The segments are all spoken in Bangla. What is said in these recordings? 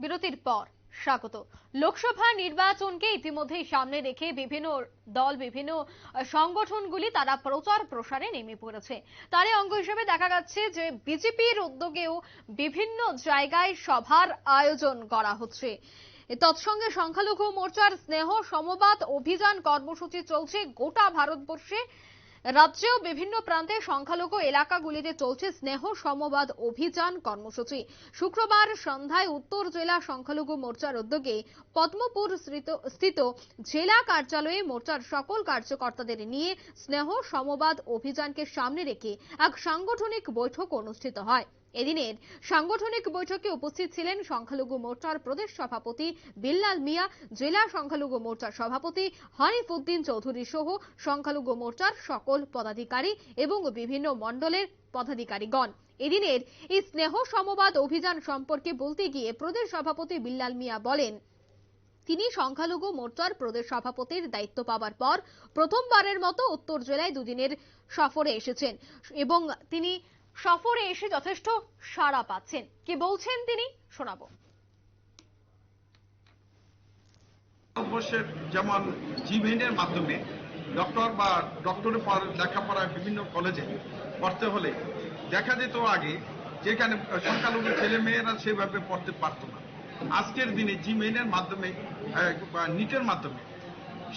বিরতির পর স্বাগত। লোকসভা নির্বাচনকে ইতিমধ্যেই সামনে রেখে বিভিন্ন দল, বিভিন্ন সংগঠনগুলি তারা প্রচার প্রসারে নেমে পড়েছে। তারই অঙ্গ হিসেবে দেখা যাচ্ছে যে বিজেপির উদ্যোগেও বিভিন্ন জায়গায় সভার আয়োজন করা হচ্ছে। তৎসঙ্গে সংখ্যালঘু মোর্চার স্নেহ সমবাদ অভিযান কর্মসূচি চলছে গোটা ভারতবর্ষে। রাজ্যেও বিভিন্ন প্রান্তে সংখ্যালঘু এলাকাগুলিতে চলছে স্নেহ সমবাদ অভিযান কর্মসূচি। শুক্রবার সন্ধ্যায় উত্তর জেলা সংখ্যালঘু মোর্চার উদ্যোগে পদ্মপুর স্থিত- জেলা কার্যালয়ে মোর্চার সকল কার্যকর্তাদের নিয়ে স্নেহ সমবাদ অভিযানকে সামনে রেখে এক সাংগঠনিক বৈঠক অনুষ্ঠিত হয়। এদিনের সাংগঠনিক বৈঠকে উপস্থিত ছিলেন সংখ্যালঘু মোর্চার প্রদেশ সভাপতি বিল্লাল মিয়া, জেলা সংখ্যালঘু মোর্চার সভাপতি হানিফ উদ্দিন চৌধুরী সহ সংখ্যালঘু মোর্চার সকল পদাধিকারী এবং বিভিন্ন মণ্ডলের পদাধিকারীগণ। এদিনের এই স্নেহ সমবাদ অভিযান সম্পর্কে বলতে গিয়ে প্রদেশ সভাপতি বিল্লাল মিয়া বলেন, তিনি সংখ্যালঘু মোর্চার প্রদেশ সভাপতির দায়িত্ব পাওয়ার পর প্রথমবারের মতো উত্তর জেলায় দুদিনের সফরে এসেছেন এবং তিনি সফরে এসে যথেষ্ট সাড়া পাচ্ছেন। কি বলছেন তিনি? শোনাবো। যেমন জিমেনের মাধ্যমে ডক্টর বা ডক্টরের পর লেখাপড়ায় বিভিন্ন কলেজে পড়তে হলে দেখা যেত আগে যেখানে সংখ্যালঘু ছেলে মেয়েরা সেভাবে পড়তে পারতো না। আজকের দিনে জিমেনের মাধ্যমে নিটের মাধ্যমে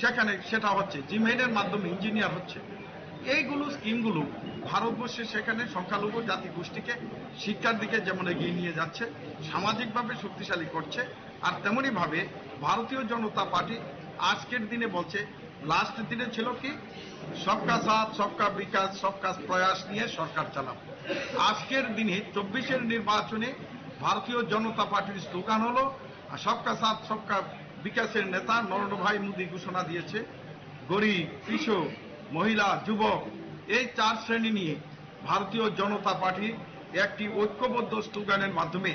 সেখানে সেটা হচ্ছে জিমেনের মাধ্যমে ইঞ্জিনিয়ার হচ্ছে। এইগুলো স্কিমগুলো ভারতবর্ষে সেখানে সংখ্যালঘু জাতি গোষ্ঠীকে শিক্ষার দিকে যেমন এগিয়ে নিয়ে যাচ্ছে, সামাজিকভাবে শক্তিশালী করছে, আর তেমনি ভাবে ভারতীয় জনতা পার্টি আজকের দিনে বলছে লাস্ট দিনে ছিল কি, সবকা সাথ, সবকা বিকাশ, সবকা প্রয়াস নিয়ে সরকার চালাব আজকের দিনে চব্বিশের নির্বাচনে ভারতীয় জনতা পার্টির স্লোগান হলো সবকা সাথ, সবকা বিকাশের নেতা নরেন্দ্র ভাই মোদী ঘোষণা দিয়েছে, গরিব, কৃষক, মহিলা, যুবক এই চার শ্রেণি নিয়ে ভারতীয় জনতা পার্টি একটি ঐক্যবদ্ধ স্লোগানের মাধ্যমে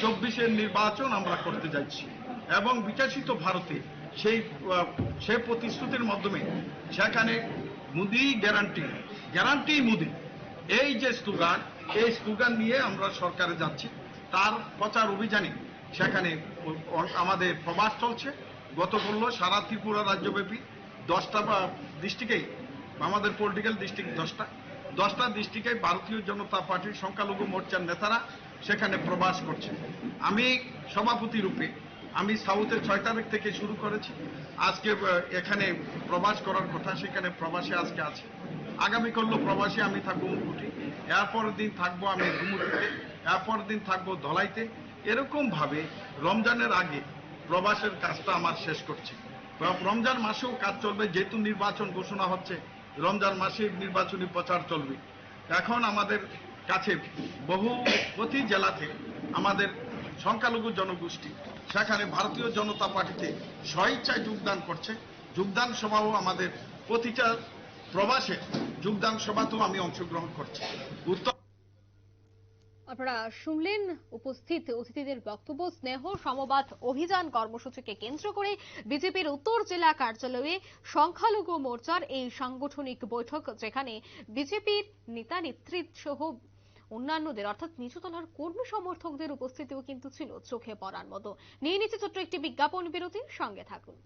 চব্বিশের নির্বাচন আমরা করতে যাচ্ছি। এবং বিকাশিত ভারতে সেই সেই প্রতিশ্রুতির মাধ্যমে সেখানে মুদি গ্যারান্টি গ্যারান্টি মুদি। এই যে স্লোগান, এই স্লোগান নিয়ে আমরা সরকারে যাচ্ছি। তার প্রচার অভিযানে সেখানে আমাদের প্রবাস চলছে। গত বলল সারা ত্রিপুরা রাজ্যব্যাপী দশটা ডিস্ট্রিক্টেই আমাদের পলিটিক্যাল ডিস্ট্রিক্ট দশটা। দশটা ডিস্ট্রিক্টে ভারতীয় জনতা পার্টির সংখ্যালঘু মোর্চার নেতারা সেখানে প্রবাস করছে আমি সভাপতি রূপে আমি সাউথের ছয় তারিখ থেকে শুরু করেছি। আজকে এখানে প্রবাস করার কথা, সেখানে প্রবাসে আজকে আছে। আগামী করল প্রবাসী আমি থাকব উনকুটি এরপরের দিন থাকব আমি গুমুটিতে এরপরের দিন থাকব ধলাইতে। এরকম ভাবে রমজানের আগে প্রবাসের কাজটা আমার শেষ করছি। রমজান মাসেও কাজ চলবে, যেহেতু নির্বাচন ঘোষণা হচ্ছে রমজান মাসে নির্বাচনী প্রচার চলবে। এখন আমাদের কাছে বহু প্রতি জেলাতে আমাদের সংখ্যালঘু জনগোষ্ঠী, সেখানে ভারতীয় জনতা পার্টিতে স্বইচ্ছায় যোগদান করছে। যোগদান সভাও আমাদের প্রতিটা প্রবাসে যোগদান সভাতেও আমি অংশগ্রহণ করছি। উত্তর আপনারা শুনলেন উপস্থিত অতিথিদের বক্তব্য, স্নেহ, সমবাদ অভিযান কর্মসূচিকে কেন্দ্র করে বিজেপির উত্তর জেলা কার্যালয়ে সংখ্যালঘু মোর্চার এই সাংগঠনিক বৈঠক, যেখানে বিজেপির নেতা নেতৃত্ব সহ অন্যান্যদের, অর্থাৎ নিচুতলার কর্মী সমর্থকদের উপস্থিতিও কিন্তু ছিল চোখে পড়ার মতো। নিয়ে নিচ্ছে ছোট্ট একটি বিজ্ঞাপন বিরতির সঙ্গে থাকুন।